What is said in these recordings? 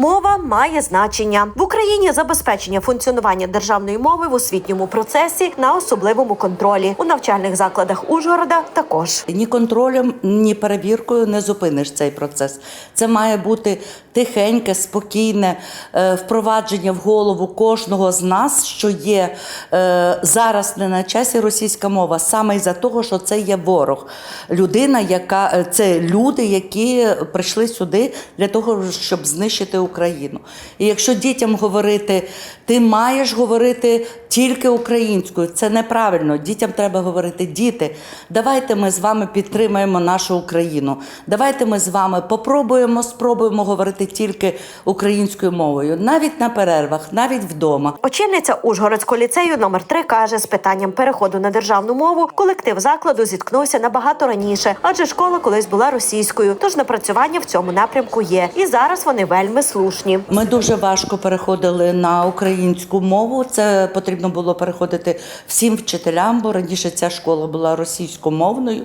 Мова має значення в Україні. Забезпечення функціонування державної мови в освітньому процесі на особливому контролі у навчальних закладах Ужгорода. Також Ні контролем, ні перевіркою не зупиниш цей процес. Це має бути тихеньке, спокійне е, впровадження в голову кожного з нас, що є е, зараз не на часі російська мова, саме із-за того, що це є ворог. Людина, яка е, це люди, які прийшли сюди для того, щоб знищити Україну. І якщо дітям говорити, ти маєш говорити тільки українською, це неправильно. Дітям треба говорити, діти, давайте ми з вами підтримаємо нашу Україну. Давайте ми з вами попробуємо, спробуємо говорити тільки українською мовою, навіть на перервах, навіть вдома. очільниця Ужгородського ліцею номер 3 каже, з питанням переходу на державну мову колектив закладу зіткнувся набагато раніше, адже школа колись була російською. Тож напрацювання в цьому напрямку є, і зараз вони вельми слушні. Ми дуже важко переходили на українську мову. Це потрібно було переходити всім вчителям, бо раніше ця школа була російськомовною.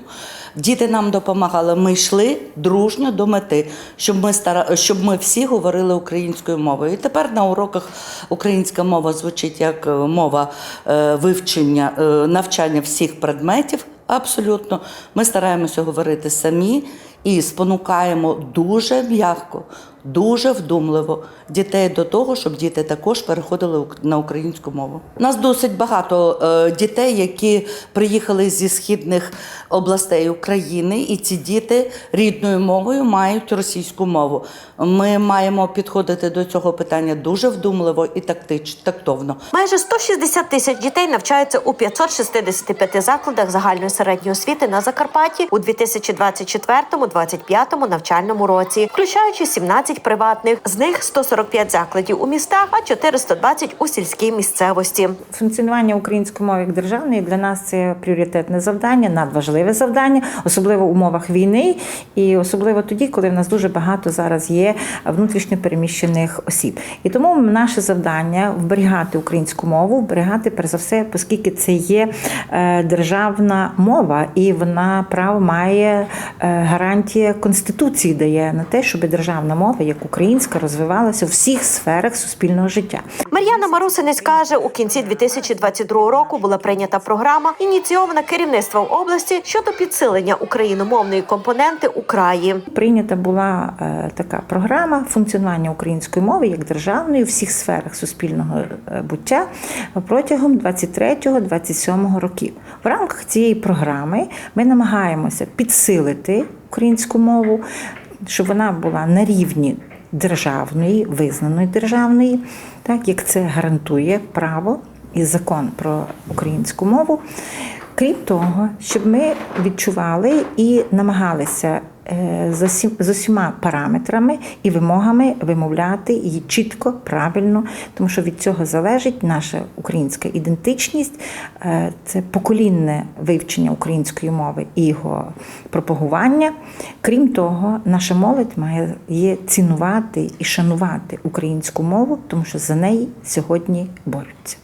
Діти нам допомагали. Ми йшли дружньо до мети, щоб ми стара... щоб ми всі говорили українською мовою. І тепер на уроках українська мова звучить як е, мова е, вивчення, е, навчання всіх предметів. Абсолютно, ми стараємося говорити самі і спонукаємо дуже м'яко, дуже вдумливо дітей до того, щоб діти також переходили на українську мову. У нас досить багато е, дітей, які приїхали зі східних областей України, і ці діти рідною мовою мають російську мову. Ми маємо підходити до цього питання дуже вдумливо і тактич, тактовно. Майже 160 тисяч дітей навчаються у 565 закладах загальної середньої освіти на Закарпатті у 2024-2025 навчальному році, включаючи 17 приватних. З них 145 закладів у містах, а 420 у сільській місцевості. Функціонування української мови як державної для нас це пріоритетне завдання, надважливе завдання, особливо в умовах війни, і особливо тоді, коли в нас дуже багато зараз є внутрішньо переміщених осіб. І тому наше завдання вберігати українську мову, вберігати перш за все, оскільки це є е, державна мова, і вона право має е, гарантія конституції дає на те, щоб державна мова, як українська, розвивалася у всіх сферах суспільного життя. Мар'яна Марусинець каже, у кінці 2022 року була прийнята програма, ініційована керівництвом області щодо підсилення україномовної компоненти у краї. Прийнята була е, така програма функціонування української мови як державної у всіх сферах суспільного е, буття протягом 23-27 років. В рамках цієї програми ми намагаємося підсилити українську мову, щоб вона була на рівні державної, визнаної державної, так як це гарантує право і закон про українську мову. Крім того, щоб ми відчували і намагалися усім- з усіма параметрами і вимогами вимовляти її чітко, правильно, тому що від цього залежить наша українська ідентичність, е, це поколінне вивчення української мови і його пропагування. Крім того, наша молодь має є цінувати і шанувати українську мову, тому що за неї сьогодні борються.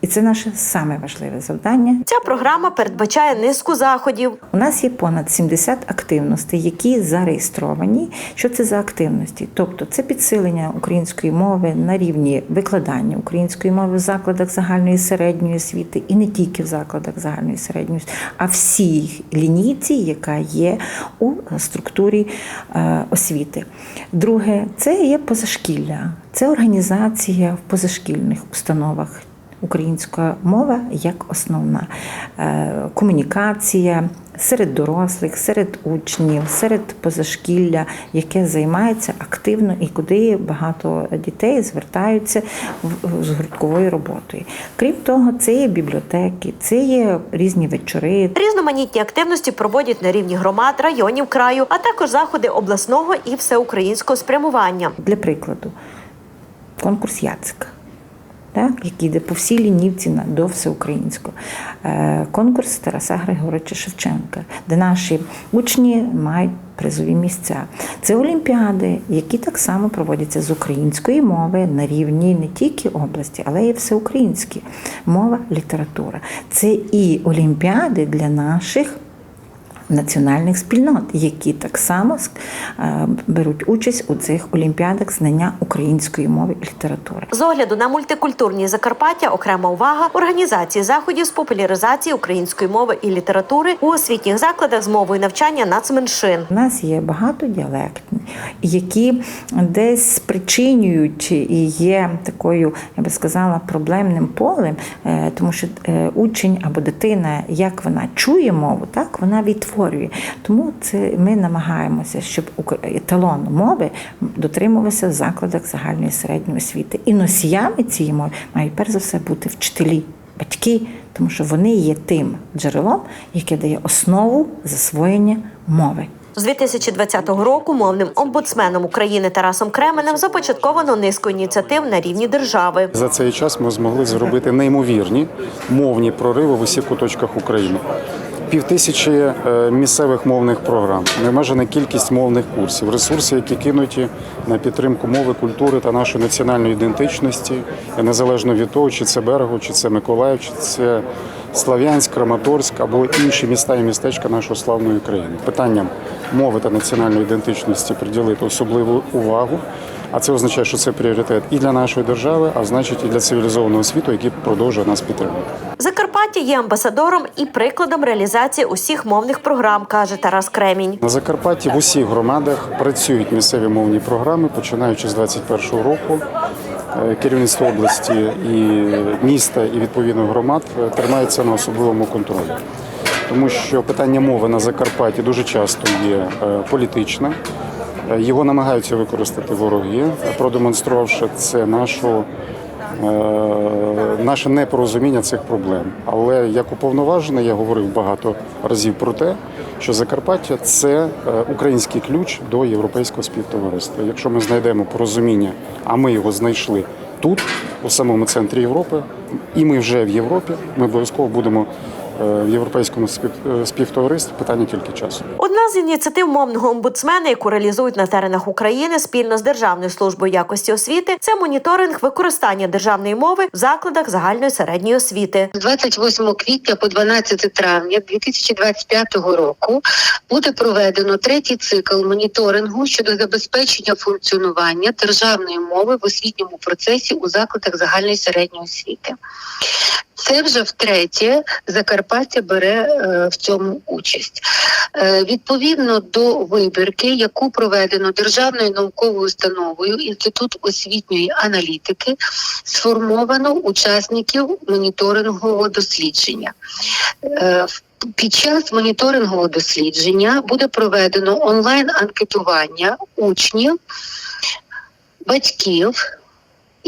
І це наше саме важливе завдання. Ця програма передбачає низку заходів. У нас є понад 70 активностей, які зареєстровані. Що це за активності? Тобто це підсилення української мови на рівні викладання української мови в закладах загальної середньої освіти, і не тільки в закладах загальної середньої освіти, а всій лінійці, яка є у структурі е, освіти. Друге, це є позашкілля, це організація в позашкільних установах. Українська мова як основна Е, комунікація серед дорослих, серед учнів, серед позашкілля, яке займається активно і куди багато дітей звертаються з гуртковою роботою. Крім того, це є бібліотеки, це є різні вечори, Різноманітні активності проводять на рівні громад, районів краю, а також заходи обласного і всеукраїнського спрямування. Для прикладу, конкурс Яцика, так, який йде по всій лінівці до всеукраїнського. Е, Конкурс Тараса Григоровича Шевченка, де наші учні мають призові місця. Це олімпіади, які так само проводяться з української мови на рівні не тільки області, але й всеукраїнські мова, література. Це і олімпіади для наших національних спільнот, які так само е, беруть участь у цих олімпіадах знання української мови і літератури. З огляду на мультикультурні Закарпаття окрема увага організації заходів з популяризації української мови і літератури у освітніх закладах з мовою навчання нацменшин. У нас є багато діалектів, які десь спричинюють і є такою, я би сказала, проблемним полем, е, тому що е, учень або дитина, як вона чує мову, так вона відтворює. Тому це ми намагаємося, щоб еталон мови дотримувався в закладах загальної середньої освіти. І носіями цієї мови мають перш за все бути вчителі. Батьки, тому що вони є тим джерелом, яке дає основу засвоєння мови. З 2020 року мовним омбудсменом України Тарасом Кременем започатковано низку ініціатив на рівні держави. За цей час ми змогли зробити неймовірні мовні прориви в усіх куточках України. Півтисячі е, місцевих мовних програм, необмежена кількість мовних курсів, ресурси, які кинуті на підтримку мови, культури та нашої національної ідентичності, незалежно від того, чи це Берегу, чи це Миколаїв, чи це Слав'янськ, Краматорськ або інші міста і містечка нашої славної країни. Питанням мови та національної ідентичності приділити особливу увагу. А це означає, що це пріоритет і для нашої держави, а значить і для цивілізованого світу, який продовжує нас підтримувати. Закарпаття є амбасадором і прикладом реалізації усіх мовних програм, каже Тарас Кремінь. На Закарпатті в усіх громадах працюють місцеві мовні програми, починаючи з 21 року. Е, Керівництво області і міста і відповідно громад е, тримається на особливому контролі. Тому що питання мови на Закарпатті дуже часто є е, політичне. Його намагаються використати вороги, продемонструвавши це нашу наше непорозуміння цих проблем. Але як уповноважений, я говорив багато разів про те, що Закарпаття це е, український ключ до європейського співтовариства. Якщо ми знайдемо порозуміння, а ми його знайшли тут, у самому центрі Європи, і ми вже в Європі, ми обов'язково будемо е, в європейському е, співтоваристві. Питання тільки часу. Одна з ініціатив мовного омбудсмена, яку реалізують на теренах України спільно з Державною службою якості освіти, це моніторинг використання державної мови в закладах загальної середньої освіти. З 28 квітня по 12 травня 2025 року буде проведено третій цикл моніторингу щодо забезпечення функціонування державної мови в освітньому процесі у закладах загальної середньої освіти. Це вже втретє Закарпаття бере е, в цьому участь. Е, відповідно до вибірки, яку проведено державною науковою установою Інститут освітньої аналітики, сформовано учасників моніторингового дослідження. Е, Під час моніторингового дослідження буде проведено онлайн анкетування учнів, батьків.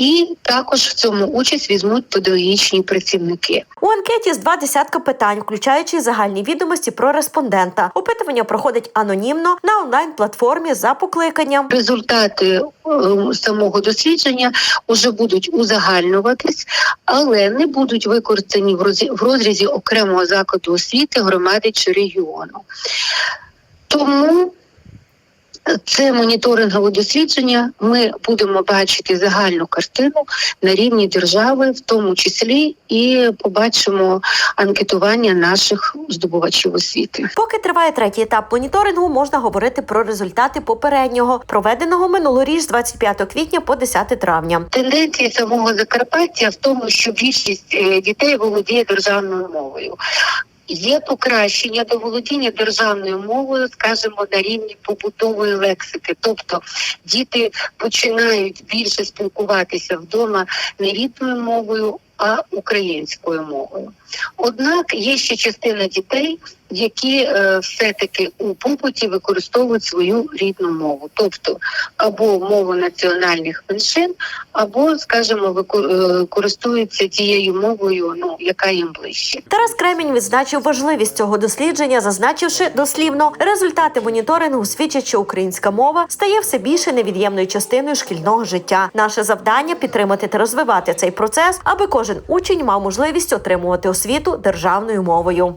І також в цьому участь візьмуть педагогічні працівники. У анкеті з два десятка питань, включаючи загальні відомості про респондента. Опитування проходить анонімно на онлайн платформі за покликанням. Результати е, самого дослідження вже будуть узагальнюватись, але не будуть використані в розрізі, в розрізі окремого закладу освіти, громади чи регіону. Тому це моніторингове дослідження. Ми будемо бачити загальну картину на рівні держави, в тому числі і побачимо анкетування наших здобувачів освіти. Поки триває третій етап моніторингу, можна говорити про результати попереднього, проведеного минулоріч з 25 квітня по 10 травня. Тенденція самого Закарпаття в тому, що більшість е, дітей володіє державною мовою. Є покращення до володіння державною мовою, скажімо, на рівні побутової лексики. Тобто діти починають більше спілкуватися вдома не рідною мовою, а українською мовою. Однак є ще частина дітей, які е, все-таки у побуті використовують свою рідну мову, тобто або мову національних меншин, або, скажімо, е, користуються тією мовою, ну яка їм ближче. Тарас Кремінь відзначив важливість цього дослідження, зазначивши дослівно, результати моніторингу свідчать, що українська мова стає все більше невід'ємною частиною шкільного життя. Наше завдання підтримати та розвивати цей процес, аби кожен учень мав можливість отримувати освіту державною мовою.